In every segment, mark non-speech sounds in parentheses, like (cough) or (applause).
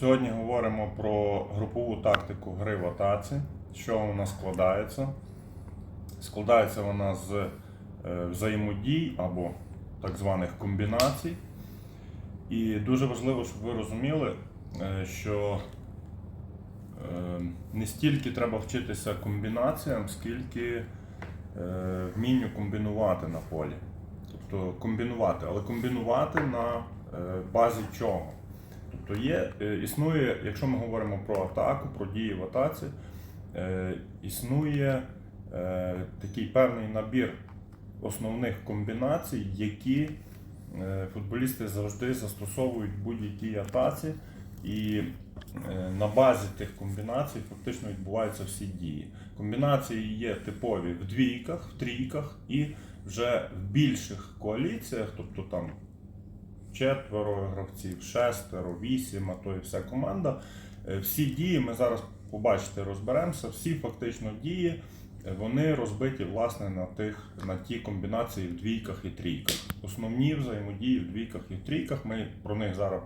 Сьогодні говоримо про групову тактику гри в атаці, що вона складається. Складається вона з е, взаємодій або так званих комбінацій. І дуже важливо, щоб ви розуміли, е, що е, не стільки треба вчитися комбінаціям, скільки вмінню комбінувати на полі. Тобто комбінувати, але комбінувати на базі чого? Тобто є, е, існує, якщо ми говоримо про атаку, про дії в атаці, е, існує е, такий певний набір основних комбінацій, які футболісти завжди застосовують в будь-якій атаці, і на базі тих комбінацій фактично відбуваються всі дії. Комбінації є типові в двійках, в трійках і вже в більших коаліціях, тобто там четверо гравців, шестеро, вісім, а то і вся команда. Е, Всі дії ми зараз побачите, розберемося. Всі фактично дії е, вони розбиті власне на тих на ті комбінації в двійках і трійках. Основні взаємодії в двійках і в трійках. Ми про них зараз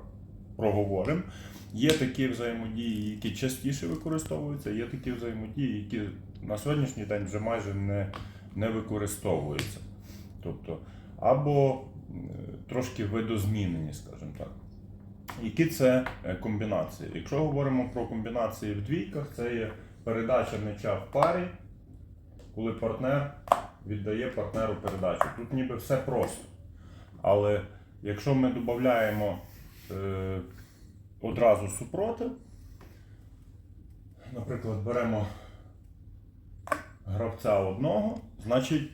проговоримо. Є такі взаємодії, які частіше використовуються, є такі взаємодії, які на сьогоднішній день вже майже не, не використовуються. Тобто, або трошки видозмінені, скажімо так. Які це е, комбінації? Якщо говоримо про комбінації в двійках, це є передача м'яча в парі, коли партнер віддає партнеру передачу. Тут ніби все просто. Але якщо ми додаємо е, одразу супротив, наприклад, беремо гравця одного, значить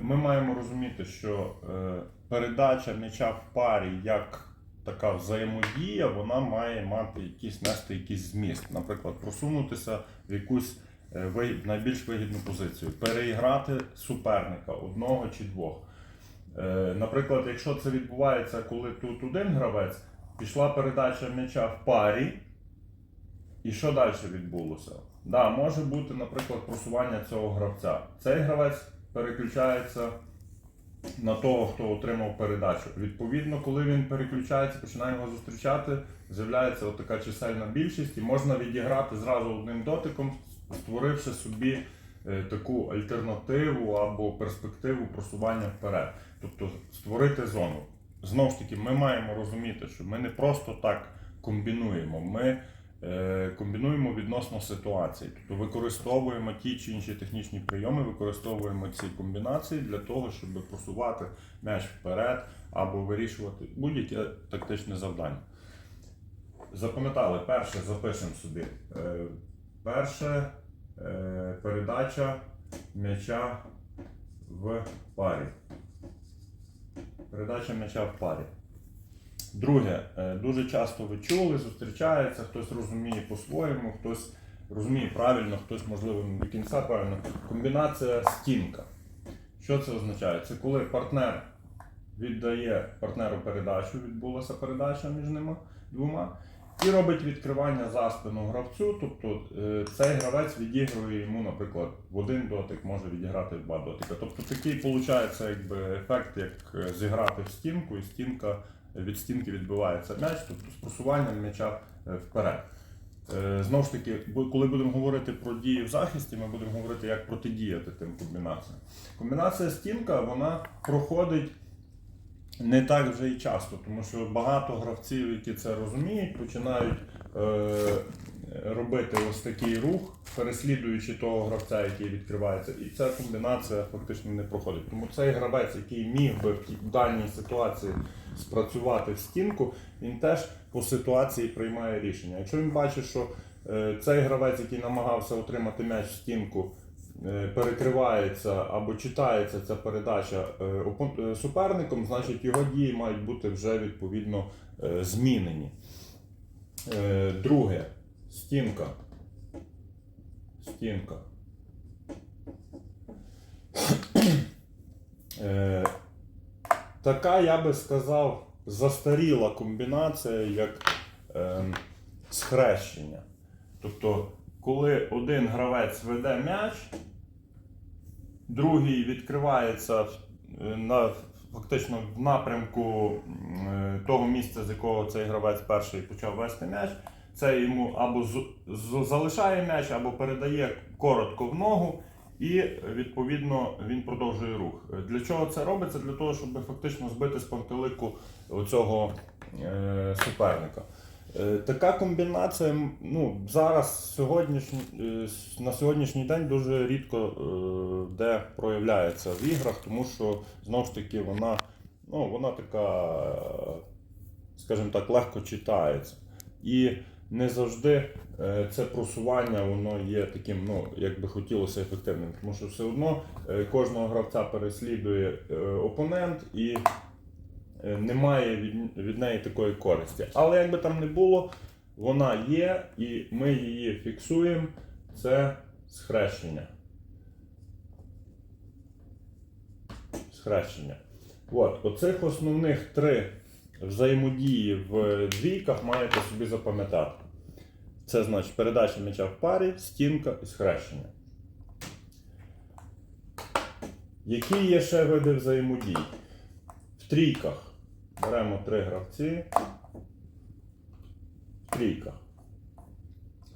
ми маємо розуміти, що е, передача м'яча в парі як така взаємодія, вона має мати якийсь нести якийсь зміст. Наприклад, просунутися в якусь е, найбільш вигідну позицію, переіграти суперника одного чи двох. Е, Наприклад, якщо це відбувається, коли тут один гравець, пішла передача м'яча в парі, і що далі відбулося? Да, може бути, наприклад, просування цього гравця. Цей гравець переключається на того, хто отримав передачу. Відповідно, коли він переключається, починає його зустрічати, з'являється така чисельна більшість, і можна відіграти зразу одним дотиком, створивши собі е, таку альтернативу або перспективу просування вперед. Тобто створити зону. Знову ж таки, ми маємо розуміти, що ми не просто так комбінуємо. Ми комбінуємо відносно ситуації, тобто використовуємо ті чи інші технічні прийоми, використовуємо ці комбінації для того, щоб просувати м'яч вперед або вирішувати будь-яке тактичне завдання. Запам'ятали, перше запишемо собі. Е, перше е, передача м'яча в парі. Передача м'яча в парі. Друге, е, дуже часто ви чули, зустрічається, хтось розуміє по-своєму, хтось розуміє правильно, хтось, можливо, не до кінця правильно. Комбінація стінка. Що це означає? Це коли партнер віддає партнеру передачу, відбулася передача між ними двома, і робить відкривання за спину гравцю. Тобто е, цей гравець відігрує йому, наприклад, в один дотик, може відіграти в два дотика. Тобто такий виходить якби, ефект, як е, зіграти в стінку, і стінка від стінки відбивається м'яч, тобто з просуванням м'яча е, вперед. Е, Знову ж таки, коли будемо говорити про дії в захисті, ми будемо говорити, як протидіяти тим комбінаціям. Комбінація стінка вона проходить не так вже і часто, тому що багато гравців, які це розуміють, починають е, робити ось такий рух, переслідуючи того гравця, який відкривається, і ця комбінація фактично не проходить. Тому цей гравець, який міг би в даній ситуації спрацювати в стінку, він теж по ситуації приймає рішення. Якщо він бачить, що е, цей гравець, який намагався отримати м'яч в стінку, е, перекривається або читається ця передача е, суперником, значить його дії мають бути вже відповідно змінені. Друге, стінка. Стінка. Е, Така, я би сказав, застаріла комбінація, як ем, схрещення. Тобто, коли один гравець веде м'яч, другий відкривається е, на, фактично в напрямку е, того місця, з якого цей гравець перший почав вести м'яч. Це йому або залишає м'яч, або передає коротко в ногу, і відповідно він продовжує рух. Для чого це робиться? Для того, щоб фактично збити з пантелику цього е, суперника. Е, Така комбінація ну, зараз сьогоднішній, е, на сьогоднішній день дуже рідко де проявляється в іграх, тому що знову ж таки вона, ну, вона така, скажімо так, легко читається. І не завжди е, це просування воно є таким, ну, як би хотілося ефективним, тому що все одно е, кожного гравця переслідує е, опонент і немає від, від неї такої користі. Але як би там не було, вона є, і ми її фіксуємо. Це схрещення. Схрещення. От, оцих основних три взаємодії в двійках маєте собі запам'ятати. Це значить передача м'яча в парі, стінка і схрещення. Які є ще види взаємодій? В трійках беремо три гравці. В трійках.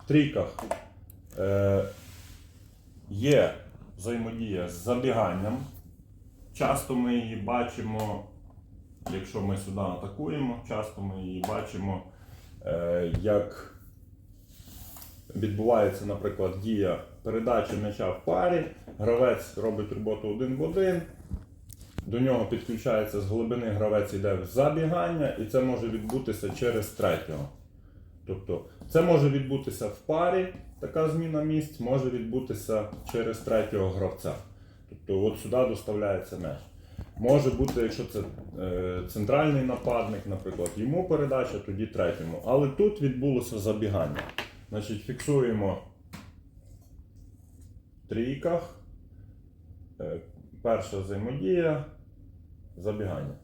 В трійках е, є взаємодія з забіганням. Часто ми її бачимо, якщо ми сюди атакуємо, часто ми її бачимо, е, як відбувається, наприклад, дія передачі м'яча в парі, гравець робить роботу один в один, до нього підключається з глибини гравець йде в забігання, і це може відбутися через третього. Тобто це може відбутися в парі, така зміна місць, може відбутися через третього гравця. Тобто от сюди доставляється м'яч. Може бути, якщо це е, центральний нападник, наприклад, йому передача, тоді третьому. Але тут відбулося забігання. Значить, фіксуємо трійках. Е, перша взаємодія, забігання.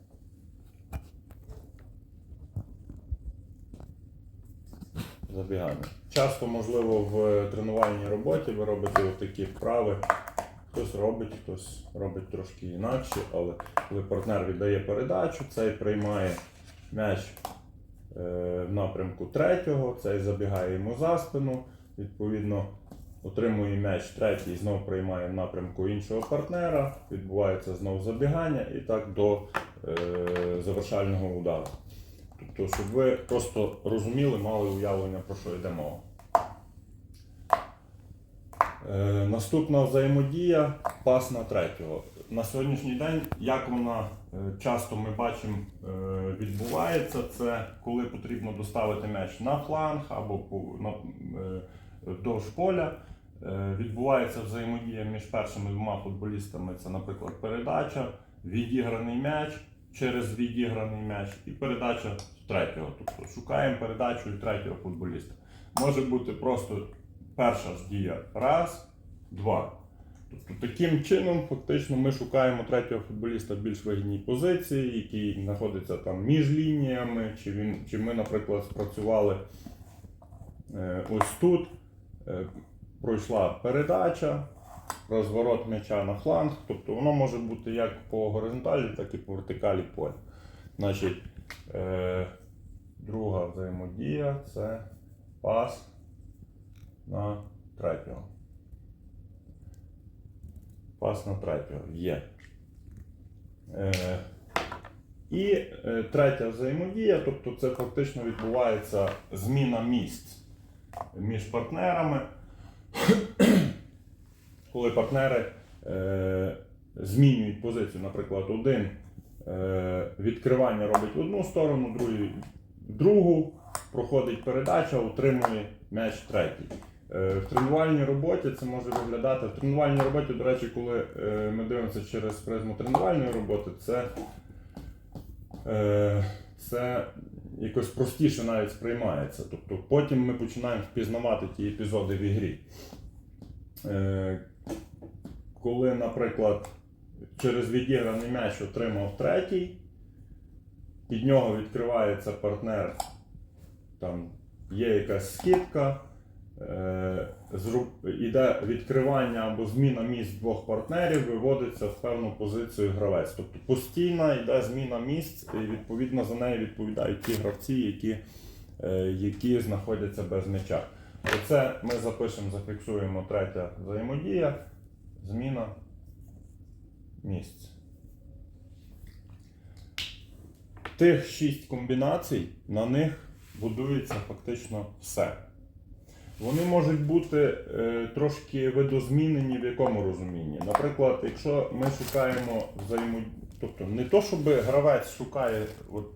Забігання. Часто, можливо, в тренувальній роботі ви робите такі вправи. Хтось робить, хтось робить трошки інакше, але коли партнер віддає передачу, цей приймає м'яч в напрямку третього, цей забігає йому за спину, відповідно отримує м'яч третій, знов приймає в напрямку іншого партнера, відбувається знов забігання і так до е, завершального удару. Тобто, щоб ви просто розуміли, мали уявлення, про що йде мова. Е, наступна взаємодія пас на третього. На сьогоднішній день, як вона е, часто ми бачимо е, відбувається, це коли потрібно доставити м'яч на фланг або на, е, вдовж поля. Відбувається взаємодія між першими двома футболістами. Це, наприклад, передача, відіграний м'яч через відіграний м'яч і передача третього. Тобто шукаємо передачу і третього футболіста. Може бути просто перша ж дія раз, два. Тобто таким чином, фактично, ми шукаємо третього футболіста в більш вигідній позиції, який знаходиться там між лініями, чи, він, чи ми, наприклад, спрацювали е, ось тут. Е, пройшла передача, розворот м'яча на фланг. Тобто воно може бути як по горизонталі, так і по вертикалі поля. Значить, е, друга взаємодія це пас на третього. Пас на третього є. Е, і е, третя взаємодія, тобто це фактично відбувається зміна місць між партнерами, (clears throat) коли партнери е, змінюють позицію, наприклад, один е, відкривання робить в одну сторону, другий в другу, проходить передача, утримує м'яч третій. Е, В тренувальній роботі це може виглядати. В тренувальній роботі, до речі, коли е, ми дивимося через призму тренувальної роботи, це, е, це якось простіше навіть сприймається. Тобто потім ми починаємо впізнавати ті епізоди в ігрі. Коли, наприклад, через відіграний м'яч отримав третій, під нього відкривається партнер, там є якась скидка, іде відкривання або зміна місць двох партнерів, виводиться в певну позицію гравець. Тобто постійно йде зміна місць, і відповідно за неї відповідають ті гравці, які, е, які знаходяться без м'яча. Оце ми запишемо, зафіксуємо третя взаємодія, зміна місць. Тих шість комбінацій, на них будується фактично все. Вони можуть бути е, трошки видозмінені в якому розумінні. Наприклад, якщо ми шукаємо взаємодію, тобто не то, щоб гравець шукає от,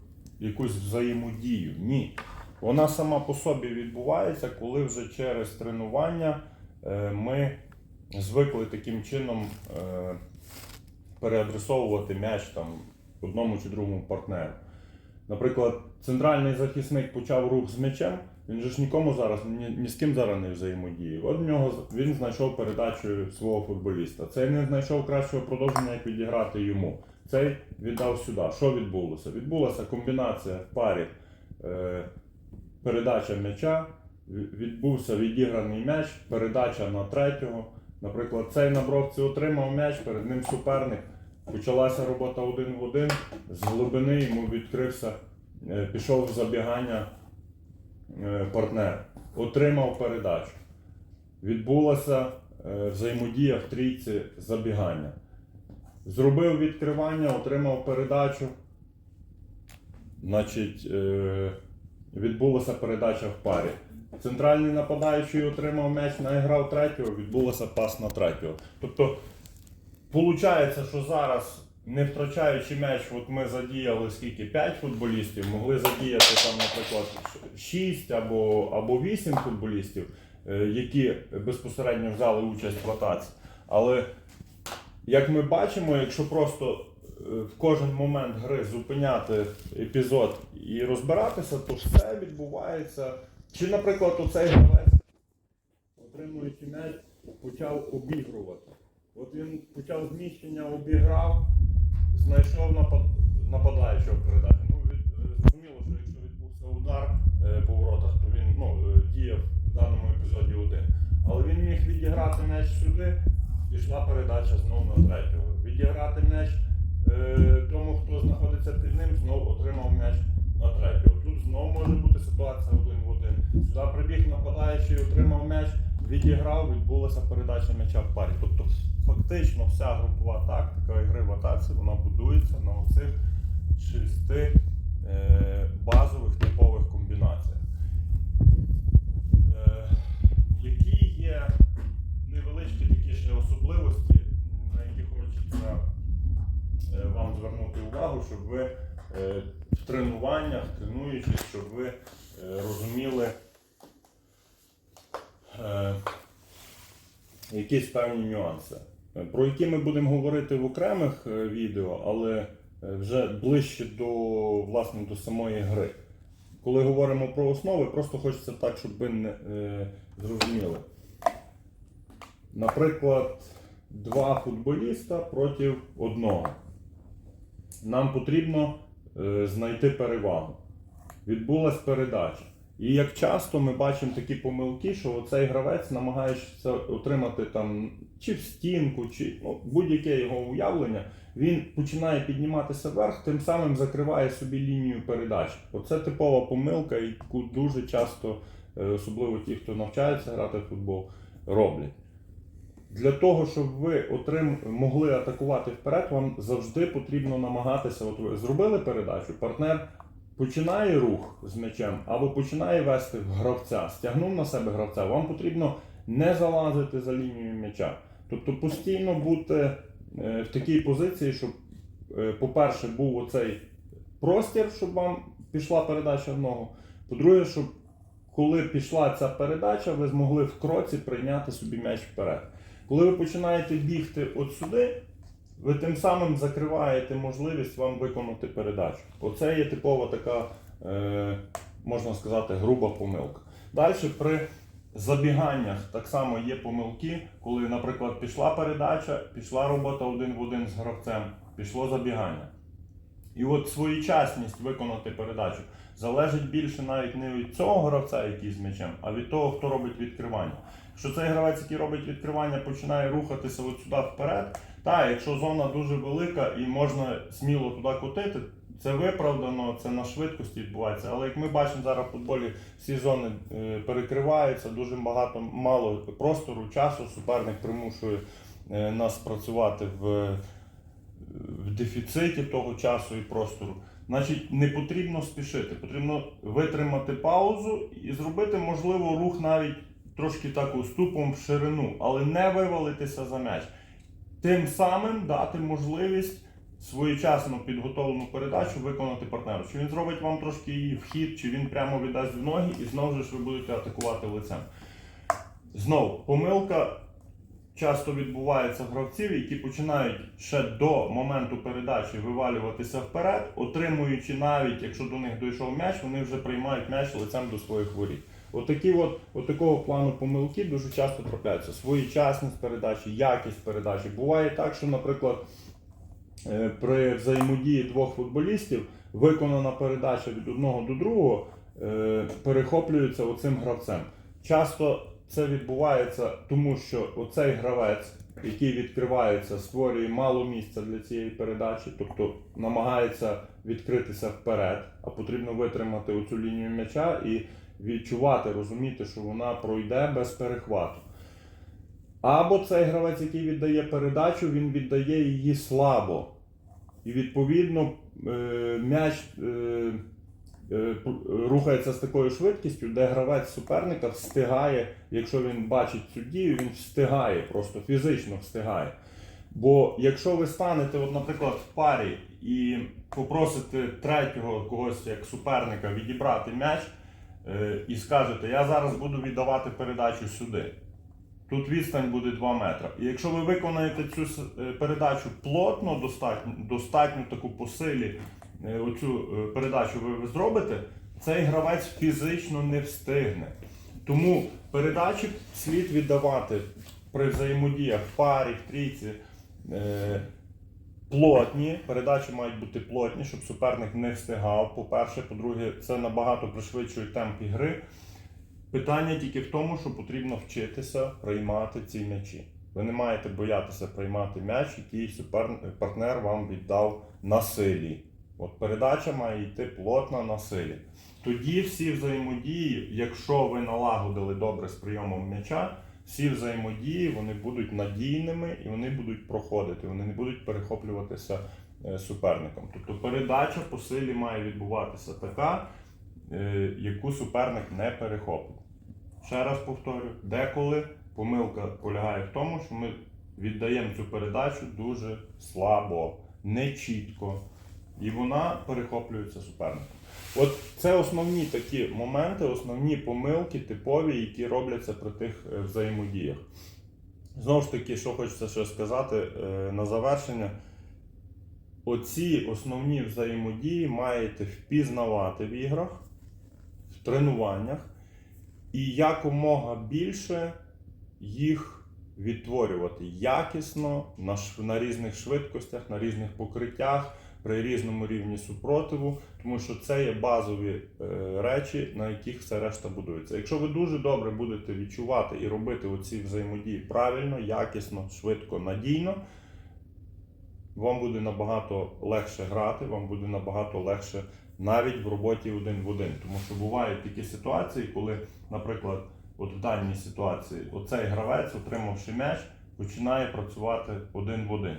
якусь взаємодію, ні. Вона сама по собі відбувається, коли вже через тренування е, ми звикли таким чином е, переадресовувати м'яч там одному чи другому партнеру. Наприклад, центральний захисник почав рух з м'ячем, він же ж нікому зараз ні, ні з ким зараз не взаємодіє. От в нього він знайшов передачу свого футболіста. Цей не знайшов кращого продовження, як відіграти йому. Цей віддав сюди. Що відбулося? Відбулася комбінація в парі е, передача м'яча, відбувся відіграний м'яч, передача на третього. Наприклад, цей на бровці отримав м'яч, перед ним суперник. Почалася робота один в один, з глибини йому відкрився, е, пішов в забігання партнер, отримав передачу. Відбулася е, взаємодія в трійці забігання. Зробив відкривання, отримав передачу. Значить, е, відбулася передача в парі. Центральний нападаючий отримав м'яч, наіграв третього, відбулася пас на третього. Тобто, Получається, що зараз, не втрачаючи м'яч, от ми задіяли скільки 5 футболістів, могли задіяти там, наприклад, 6 або, або 8 футболістів, е, які безпосередньо взяли участь в ротації. Але як ми бачимо, якщо просто е, в кожен момент гри зупиняти епізод і розбиратися, то все відбувається. Чи, наприклад, оцей гравець, отримуючи м'яч, почав обігрувати. От він почав зміщення, обіграв, знайшов напад... нападаючого передачу. Ну, е, зрозуміло, що якщо відбувся удар е, по воротах, то він ну, е, діяв в даному епізоді один. Але він міг відіграти м'яч сюди, пішла передача знову на третього. Відіграти м'яч тому, хто знаходиться під ним, знову отримав м'яч на третього. Тут знову може бути ситуація один в один. Сюди прибіг нападаючий, отримав м'яч, відіграв, відбулася передача м'яча в парі. Тобто фактично вся групова тактика ігри в атаці вона будується на оцих шести е, базових типових комбінаціях. Е, які є невеличкі такі ще особливості, на які хочеться е, вам звернути увагу, щоб ви е, в тренуваннях, тренуючись, щоб ви е, розуміли е, якісь певні нюанси, е, про які ми будемо говорити в окремих е, відео, але е, вже ближче до, власне, до самої гри. Коли говоримо про основи, просто хочеться так, щоб ви не, е, зрозуміли. Наприклад, два футболіста проти одного. Нам потрібно е, знайти перевагу. Відбулась передача. І як часто ми бачимо такі помилки, що оцей гравець намагається отримати там чи в стінку, чи ну, будь-яке його уявлення, він починає підніматися вверх, тим самим закриває собі лінію передач. Оце типова помилка, яку дуже часто, е, особливо ті, хто навчається грати в футбол, роблять. Для того, щоб ви отрим... могли атакувати вперед, вам завжди потрібно намагатися. От ви зробили передачу, партнер починає рух з м'ячем або починає вести гравця, стягнув на себе гравця, вам потрібно не залазити за лінію м'яча. Тобто постійно бути е, в такій позиції, щоб, е, по-перше, був оцей простір, щоб вам пішла передача в ногу. По-друге, щоб коли пішла ця передача, ви змогли в кроці прийняти собі м'яч вперед. Коли ви починаєте бігти от сюди, ви тим самим закриваєте можливість вам виконати передачу. Оце є типова така, е, можна сказати, груба помилка. Далі при забіганнях так само є помилки, коли, наприклад, пішла передача, пішла робота один в один з гравцем, пішло забігання. І от своєчасність виконати передачу. залежить більше навіть не від цього гравця, який з м'ячем, а від того, хто робить відкривання. Якщо цей гравець, який робить відкривання, починає рухатися от сюди вперед, та якщо зона дуже велика і можна сміло туди котити, це виправдано, це на швидкості відбувається. Але як ми бачимо зараз в футболі, всі зони е, перекриваються, дуже багато мало простору, часу. Суперник примушує е, нас працювати в, в дефіциті того часу і простору. Значить, не потрібно спішити, потрібно витримати паузу і зробити, можливо, рух навіть трошки так уступом в ширину, але не вивалитися за м'яч. Тим самим дати можливість своєчасно підготовлену передачу виконати партнеру. Чи він зробить вам трошки її вхід, чи він прямо віддасть в ноги, і знову ж ви будете атакувати лицем. Знову, помилка часто відбувається гравців, які починають ще до моменту передачі вивалюватися вперед, отримуючи навіть, якщо до них дійшов м'яч, вони вже приймають м'яч лицем до своїх воріт. Отакі от, от такого плану помилки дуже часто трапляються. Своєчасність передачі, якість передачі. Буває так, що, наприклад, е, при взаємодії двох футболістів виконана передача від одного до другого е, перехоплюється оцим гравцем. Часто це відбувається тому, що оцей гравець, який відкривається, створює мало місця для цієї передачі, тобто намагається відкритися вперед, а потрібно витримати оцю лінію м'яча і відчувати, розуміти, що вона пройде без перехвату. Або цей гравець, який віддає передачу, він віддає її слабо. І відповідно е, м'яч е, е, рухається з такою швидкістю, де гравець суперника встигає, якщо він бачить цю дію, він встигає, просто фізично встигає. Бо якщо ви станете, от, наприклад, в парі і попросите третього когось як суперника відібрати м'яч і скажете, я зараз буду віддавати передачу сюди. Тут відстань буде 2 метри. І якщо ви виконаєте цю е, передачу плотно, достатньо, достатньо таку по силі, е, оцю е, передачу ви зробите, цей гравець фізично не встигне. Тому передачі слід віддавати при взаємодіях в парі, в трійці. Плотні, передачі мають бути плотні, щоб суперник не встигав. По-перше, по-друге, це набагато пришвидшує темп ігри. Питання тільки в тому, що потрібно вчитися приймати ці м'ячі. Ви не маєте боятися приймати м'яч, який супер... партнер вам віддав на силі. От передача має йти плотно на силі. Тоді всі взаємодії, якщо ви налагодили добре з прийомом м'яча, всі взаємодії вони будуть надійними і вони будуть проходити, вони не будуть перехоплюватися е, суперником. Тобто передача по силі має відбуватися така, е, яку суперник не перехоплює. Ще раз повторю, деколи помилка полягає в тому, що ми віддаємо цю передачу дуже слабо, нечітко, і вона перехоплюється суперником. От це основні такі моменти, основні помилки, типові, які робляться при тих е, взаємодіях. Знову ж таки, що хочеться ще сказати е, на завершення. Оці основні взаємодії маєте впізнавати в іграх, в тренуваннях і якомога більше їх відтворювати якісно на, різних швидкостях, на різних покриттях, при різному рівні супротиву, тому що це є базові е, речі, на яких все решта будується. Якщо ви дуже добре будете відчувати і робити оці взаємодії правильно, якісно, швидко, надійно, вам буде набагато легше грати, вам буде набагато легше навіть в роботі один в один. Тому що бувають такі ситуації, коли, наприклад, от в даній ситуації оцей гравець, отримавши м'яч, починає працювати один в один.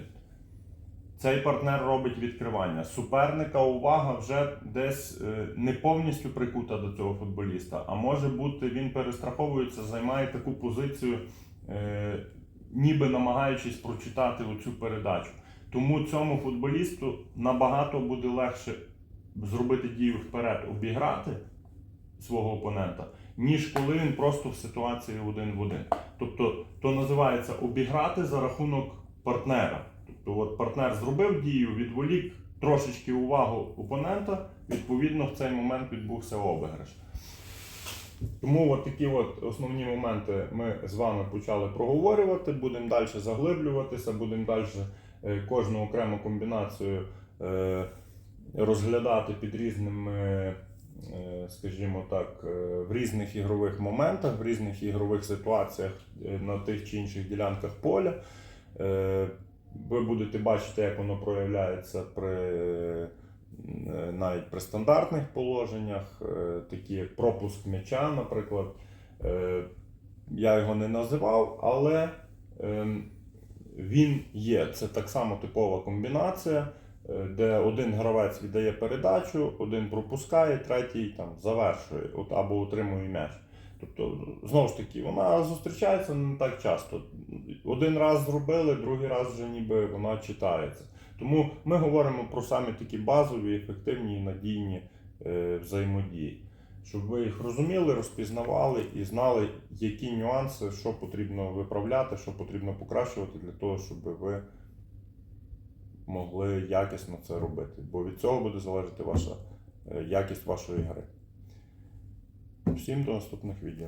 Цей партнер робить відкривання. Суперника увага вже десь е, не повністю прикута до цього футболіста, а може бути він перестраховується, займає таку позицію, е, ніби намагаючись прочитати оцю передачу. Тому цьому футболісту набагато буде легше зробити дію вперед, обіграти свого опонента, ніж коли він просто в ситуації один в один. Тобто, то називається обіграти за рахунок партнера. Тобто, от партнер зробив дію, відволік трошечки увагу опонента, відповідно, в цей момент відбувся обіграш. Тому от такі от основні моменти ми з вами почали проговорювати. Будемо далі заглиблюватися, будемо далі е, кожну окрему комбінацію е, розглядати під різними е, скажімо так, в різних ігрових моментах, в різних ігрових ситуаціях на тих чи інших ділянках поля. Ви будете бачити, як воно проявляється при е, навіть при стандартних положеннях, е, такі як пропуск м'яча, наприклад. Е, Я його не називав, але ем, він є. Це так само типова комбінація, де один гравець віддає передачу, один пропускає, третій там завершує або утримує м'яч. Тобто, знову ж таки, вона зустрічається не так часто. Один раз зробили, другий раз вже ніби вона читається. Тому ми говоримо про саме такі базові, ефективні і надійні е, взаємодії. Щоб ви їх розуміли, розпізнавали і знали, які нюанси, що потрібно виправляти, що потрібно покращувати для того, щоб ви могли якісно це робити. Бо від цього буде залежати ваша е, якість вашої гри. Всім до відео.